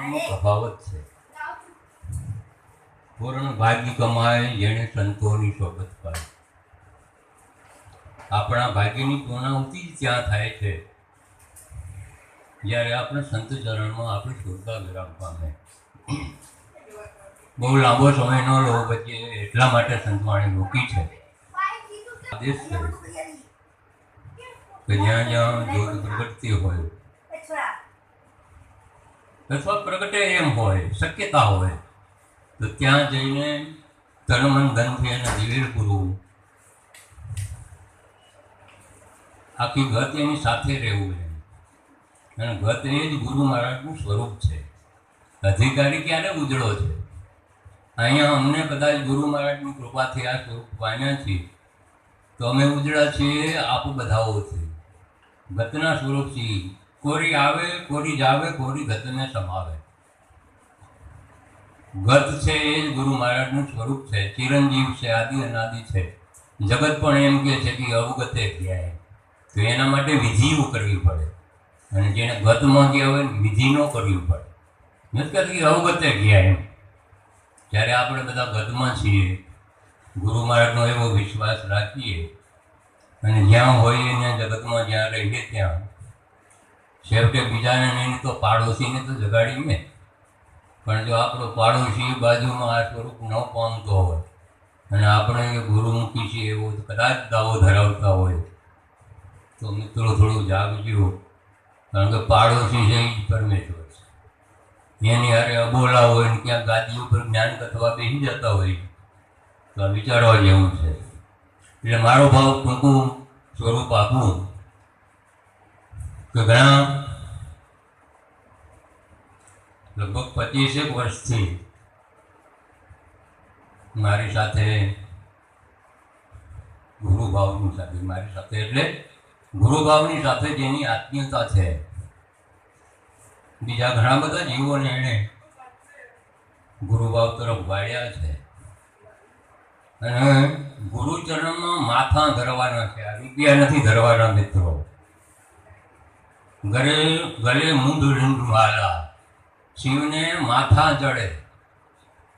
તફાવત છે. પૂર્ણ ભાગ્ય કમાય, જેણે સંતોની સોબત પાય આપણા ભાગ્યની પૂર્ણાહુતિ ત્યાં થાય છે. જ્યારે આપણે સંત ચરણમાં આપણે શોધતા વિરામ પામે બહુ લાંબો સમય ન લો પછી એટલા માટે સંતવાણી રોકી છે. આદેશ છે કે જ્યાં જ્યાં જોગ પ્રગટતી હોય અથવા પ્રગટે એમ હોય, શક્યતા હોય, તો ત્યાં જઈને તન મન ધનથી એને દિવેલ પૂરવું આખી ગત એની સાથે રહેવું એમ. અને ગત એ જ ગુરુ મહારાજનું સ્વરૂપ છે. અધિકારી ક્યારે ઉજળો છે? અહીંયા અમને કદાચ ગુરુ મહારાજની કૃપાથી આ સ્વરૂપ પામ્યા છીએ તો અમે ઉજળા છીએ, આપ બધાઓથી ગતના સ્વરૂપ છીએ. કોરી આવે, કોરી જાવે, કોરી ગતને સમાવે. ગત છે એ જ ગુરુ મહારાજનું સ્વરૂપ છે. ચિરંજીવ છે, આદિ અનાદિ છે. જગત પણ એમ કે છે કે અવગતે ગયા તો એના માટે વિધિઓ કરવી પડે. અને જેને ગતમાં ગયા હોય ને વિધિ ન કરવી પડે. નથી કહેતી અવગતે ગયા એમ. જ્યારે આપણે બધા ગતમાં છીએ, ગુરુ મહારાજનો એવો વિશ્વાસ રાખીએ, અને જ્યાં હોઈએ ને જગતમાં જ્યાં રહીએ ત્યાં છેવટે બીજાને નહીં તો પાડોશીને તો જગાડી મેં. પણ જો આપણો પાડોશી બાજુમાં આ સ્વરૂપ ન પામતો હોય અને આપણે ગુરુમુખી છીએ એવો કદાચ દાવો ધરાવતા હોય, તો મિત્રો થોડું જાગજો. કારણ કે પાડોશી છે એ પરમેશ્વર છે. એની હારે અબોલા હોય ને ક્યાં ગાદી ઉપર જ્ઞાન કથવા બેસી જતા હોય, તો વિચારવા જેવું છે. એટલે મારો ભાવ ટૂંકું સ્વરૂપ આપું. ઘણા લગભગ પચીસેક વર્ષથી મારી સાથે ગુરુભાવની સાથે, મારી સાથે એટલે ગુરુભાવની સાથે જેની આત્મીયતા છે. બીજા ઘણા બધા જીવોને એણે ગુરુભાવ તરફ વાળ્યા છે. અને ગુરુચરણમાં માથા ધરવાના છે. આ રૂપિયા નથી ધરવાના મિત્રો. ગરે ગલે મૂંઢ રીંઢવાલા શિવને માથા જડે.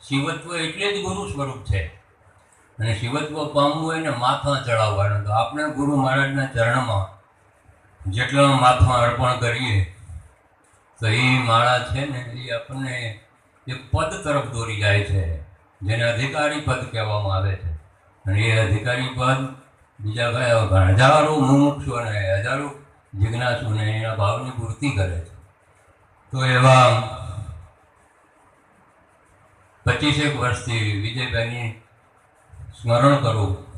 શિવત્વ એટલે જ ગુરુ સ્વરૂપ છે. અને શિવત્વ પામવું હોય ને માથા ચડાવવાનું. તો આપણે ગુરુ મહારાજના ચરણમાં જેટલા માથા અર્પણ કરીએ, તો એ માળા છે ને, એ આપણને એ પદ તરફ દોરી જાય છે, જેને અધિકારી પદ કહેવામાં આવે છે. અને એ અધિકારી પદ બીજા કયા હજારો મુમુક્ષુ અને હજારો જિજ્ઞાસુને એના ભાવની પૂર્તિ કરે છે. તો એવા પચીસેક વર્ષથી વિજયભાઈની સ્મરણ કરું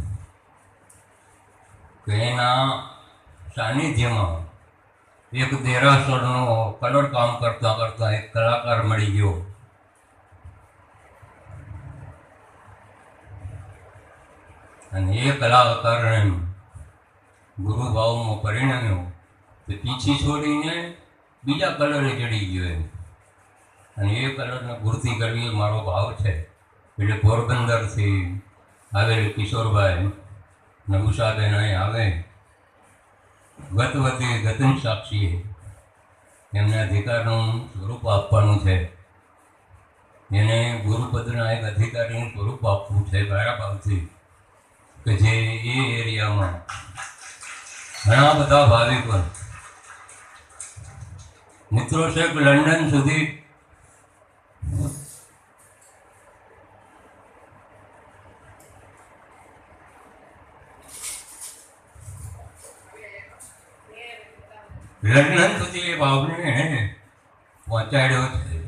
કે એના સાનિધ્યમાં એક દેરાસરનો કલર કામ કરતા કરતા એક કલાકાર મળી ગયો. અને એ કલાકારને ગુરુભાવમાં પરિણમ્યો. તો પીછી છોડીને બીજા કલરે ચડી ગયો એમ. અને એ કલરને પૂર્તિ કરવી એ મારો ભાવ છે. એટલે પોરબંદરથી આવેલ કિશોરભાઈ નગુસાબેન અહીં આવે. ગતવતી ગતની સાક્ષીએ એમને અધિકારનું સ્વરૂપ આપવાનું છે. એને ગુરુપદના એક અધિકારીનું સ્વરૂપ આપવું છે ભાવથી કે જે એ એરિયામાં ઘણા બધા ભાવિકો મિત્રો છે લંડન સુધી. લંડન સુધી એ ભાવને પહોંચાડ્યો છે.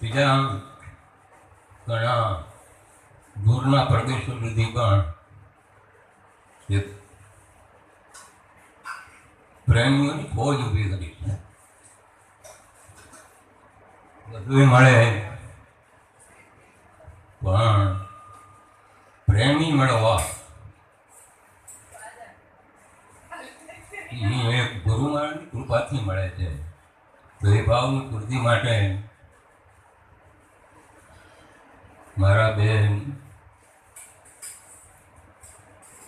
બીજા ઘણા દૂરના પ્રદેશો સુધી પણ પ્રેમીઓની જ ઊભી કરી છે. બધું મળે. પણ પ્રેમી મળવા એ ગુરુ મહારાજની કૃપાથી મળે છે. તો ભાવની પૂર્તિ માટે મારા બેન,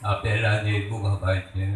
આ પહેલા જે ગુગાભાઈ છે